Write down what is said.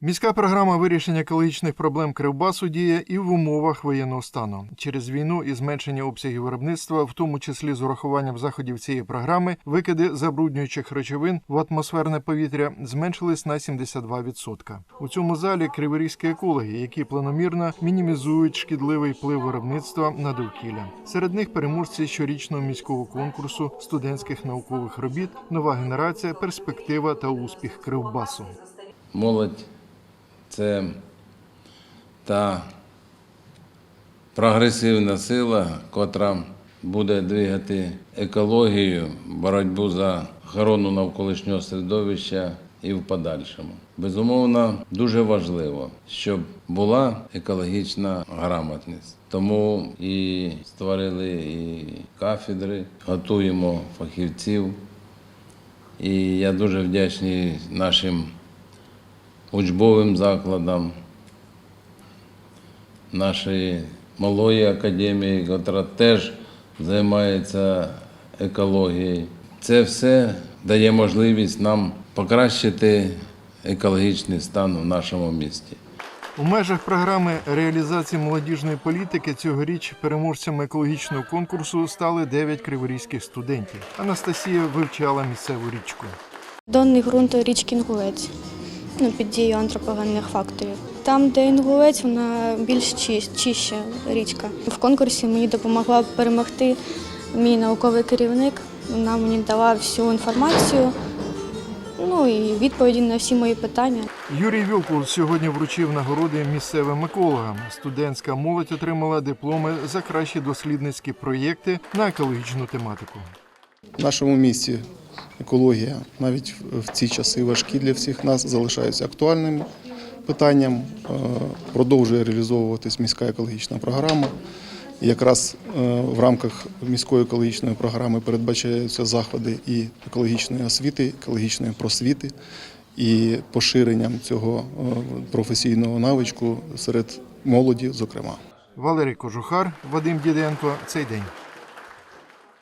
Міська програма вирішення екологічних проблем Кривбасу діє і в умовах воєнного стану. Через війну і зменшення обсягів виробництва, в тому числі з урахуванням заходів цієї програми, викиди забруднюючих речовин в атмосферне повітря зменшились на 72%. У цьому залі криворізькі екологи, які планомірно мінімізують шкідливий вплив виробництва на довкілля. Серед них переможці щорічного міського конкурсу студентських наукових робіт, нова генерація, перспектива та успіх Кривбасу. Молодь це та прогресивна сила, котра буде двигати екологію, боротьбу за охорону навколишнього середовища і в подальшому. Безумовно, дуже важливо, щоб була екологічна грамотність. Тому і створили і кафедри, готуємо фахівців. І я дуже вдячний нашим учбовим закладам нашої малої академії, яка теж займається екологією. Це все дає можливість нам покращити екологічний стан в нашому місті. У межах програми реалізації молодіжної політики цьогоріч переможцями екологічного конкурсу стали 9 криворізьких студентів. Анастасія вивчала місцеву річку. Донний ґрунт річки Інгулець ну, під дією антропогенних факторів. Там, де Інгулець, вона більш чища річка. В конкурсі мені допомогла перемогти мій науковий керівник. Вона мені дала всю інформацію, ну і відповіді на всі мої питання. Юрій Вілкул сьогодні вручив нагороди місцевим екологам. Студентська молодь отримала дипломи за кращі дослідницькі проєкти на екологічну тематику. В нашому місті екологія навіть в ці часи важкі для всіх нас залишається актуальним питанням. Е, Продовжує реалізовуватись міська екологічна програма. Якраз е, в рамках міської екологічної програми передбачаються заходи і екологічної освіти, екологічної просвіти і поширенням цього е, професійного навичку серед молоді, зокрема. Валерій Кожухар, Вадим Діденко. Цей день.